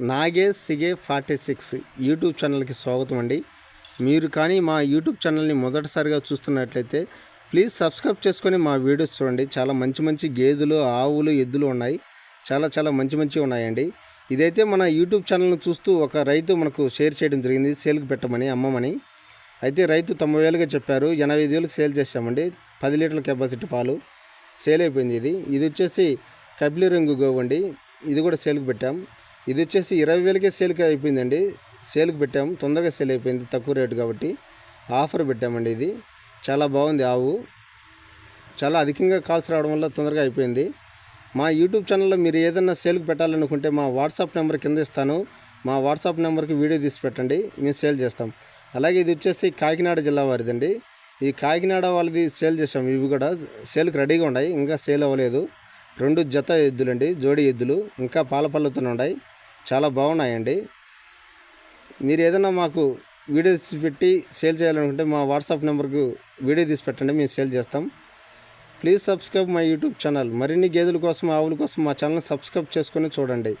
నాగేష్ సిగే forty six YouTube ఛానల్కి స్వాగతం అండి. మీరు కానీ మా యూట్యూబ్ ఛానల్ని మొదటిసారిగా చూస్తున్నట్లయితే ప్లీజ్ సబ్స్క్రైబ్ చేసుకొని మా వీడియోస్ చూడండి. చాలా మంచి మంచి గేదెలు ఆవులు ఎద్దులు ఉన్నాయి. చాలా చాలా మంచి మంచి ఉన్నాయండి. ఇదైతే మన యూట్యూబ్ ఛానల్ని చూస్తూ ఒక రైతు మనకు షేర్ చేయడం జరిగింది. సేల్కి పెట్టమని అమ్మమని. అయితే రైతు తొంభై వేలుగా చెప్పారు. ఎనభై ఐదు వేలకు సేల్ చేసామండి పది లీటర్ల కెపాసిటీ పాలు. సేల్ అయిపోయింది ఇది. ఇది వచ్చేసి కపిలి రంగు గోవు అండి. ఇది కూడా సేల్కి పెట్టాం. ఇది వచ్చేసి ఇరవై వేలకే సేల్కి అయిపోయిందండి. సేల్కి పెట్టాం తొందరగా సేల్ అయిపోయింది. తక్కువ రేటు కాబట్టి ఆఫర్ పెట్టామండి ఇది. చాలా బాగుంది ఆవు. చాలా అధికంగా కాల్స్ రావడం వల్ల తొందరగా అయిపోయింది. మా యూట్యూబ్ ఛానల్లో మీరు ఏదైనా సేల్కి పెట్టాలనుకుంటే మా వాట్సాప్ నెంబర్ కింద ఇస్తాను. మా వాట్సాప్ నెంబర్కి వీడియో తీసి పెట్టండి. మేము సేల్ చేస్తాం. అలాగే ఇది వచ్చేసి కాకినాడ జిల్లా వారిదండి. ఈ కాకినాడ వాళ్ళది సేల్ చేసాం ఇవి కూడా సేల్కి రెడీగా ఉన్నాయి. ఇంకా సేల్ అవ్వలేదు. రెండు జత ఎద్దులండి. జోడి ఎద్దులు. ఇంకా పాల పళ్ళతో ఉన్నాయి. చాలా బాగున్నాయండి. మీరు ఏదైనా మాకు వీడియో తీసి పెట్టి సేల్ చేయాలనుకుంటే మా వాట్సాప్ నెంబర్కు వీడియో తీసి పెట్టండి మేము సేల్ చేస్తాం. Please subscribe my YouTube channel. మరిన్ని గేదెల కోసం ఆవుల కోసం మా ఛానల్ సబ్స్క్రైబ్ చేసుకొని చూడండి.